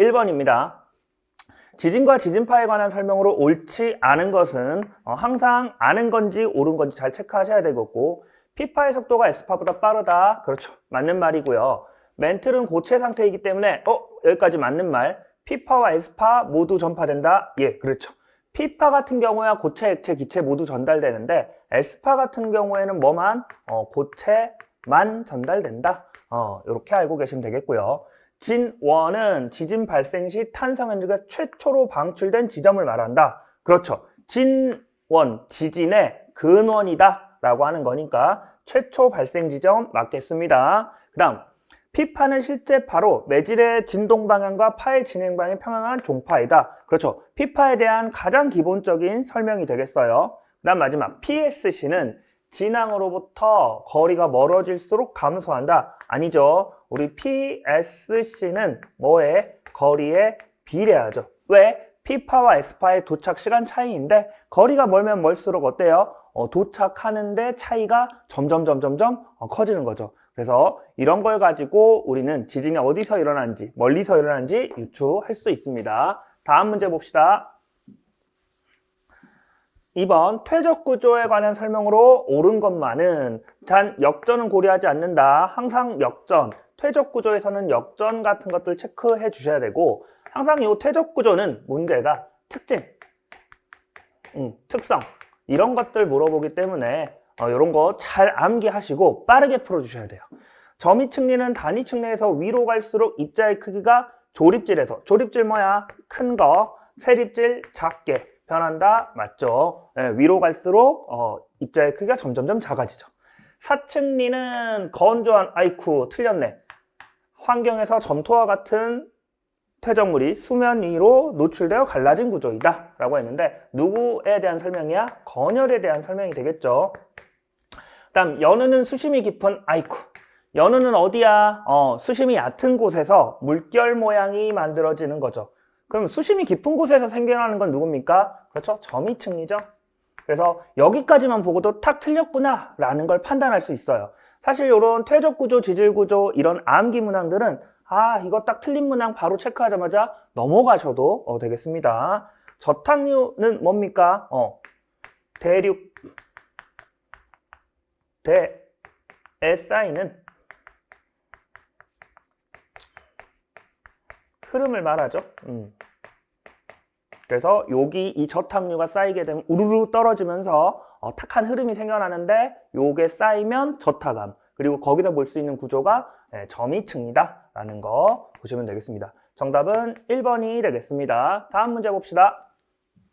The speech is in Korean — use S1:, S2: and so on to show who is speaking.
S1: 1번입니다. 지진과 지진파에 관한 설명으로 옳지 않은 것은 어, 항상 아는 건지 옳은 건지 잘 체크하셔야 되겠고 피파의 속도가 S파보다 빠르다. 그렇죠. 맞는 말이고요. 멘틀은 고체 상태이기 때문에 어 여기까지 맞는 말. 피파와 S파 모두 전파된다. 예, 그렇죠. 피파 같은 경우야 고체, 액체, 기체 모두 전달되는데 S파 같은 경우에는 뭐만 어, 고체만 전달된다. 어, 이렇게 알고 계시면 되겠고요. 진원은 지진 발생 시 탄성 에너지가 최초로 방출된 지점을 말한다. 그렇죠. 진원, 지진의 근원이다 라고 하는 거니까 최초 발생 지점 맞겠습니다. 그 다음 피파는 실제 바로 매질의 진동 방향과 파의 진행 방향이 평행한 종파이다. 그렇죠. 피파에 대한 가장 기본적인 설명이 되겠어요. 그 다음 마지막 PSC는 진앙으로부터 거리가 멀어질수록 감소한다. 아니죠. 우리 PSC는 뭐에? 거리에 비례하죠. 왜? P파와 S파의 도착 시간 차이인데 거리가 멀면 멀수록 어때요? 어, 도착하는데 차이가 점점 점점점 어, 커지는 거죠. 그래서 이런 걸 가지고 우리는 지진이 어디서 일어나는지 멀리서 일어나는지 유추할 수 있습니다. 다음 문제 봅시다. 2번 퇴적 구조에 관한 설명으로 옳은 것만은 단 역전은 고려하지 않는다. 항상 역전, 퇴적 구조에서는 역전 같은 것들 체크해 주셔야 되고 항상 이 퇴적 구조는 문제가 특징, 음, 특성 이런 것들 물어보기 때문에 어, 이런 거 잘 암기하시고 빠르게 풀어주셔야 돼요. 점이 측리는 단위 측내에서 위로 갈수록 입자의 크기가 조립질에서 조립질 뭐야? 큰 거, 세립질 작게 변한다 맞죠? 예, 위로 갈수록 어, 입자의 크기가 점점점 작아지죠. 사측리는 건조한 아이쿠 틀렸네. 환경에서 점토와 같은 퇴적물이 수면 위로 노출되어 갈라진 구조이다 라고 했는데 누구에 대한 설명이야? 건열에 대한 설명이 되겠죠. 다음 연우는 수심이 깊은 아이쿠 연우는 어디야? 어, 수심이 얕은 곳에서 물결 모양이 만들어지는 거죠. 그럼 수심이 깊은 곳에서 생겨나는 건 누굽니까? 그렇죠. 점이층이죠. 그래서 여기까지만 보고도 탁 틀렸구나 라는 걸 판단할 수 있어요. 사실 이런 퇴적 구조, 지질 구조 이런 암기 문항들은 아 이거 딱 틀린 문항 바로 체크하자마자 넘어가셔도 어, 되겠습니다. 저탕류는 뭡니까? 어, 대륙 대에 쌓이는 흐름을 말하죠. 음. 그래서 여기 이 저탕류가 쌓이게 되면 우르르 떨어지면서 어, 탁한 흐름이 생겨나는데 요게 쌓이면 저타감 그리고 거기서 볼 수 있는 구조가 예, 점이층이다 라는 거 보시면 되겠습니다. 정답은 1번이 되겠습니다. 다음 문제 봅시다.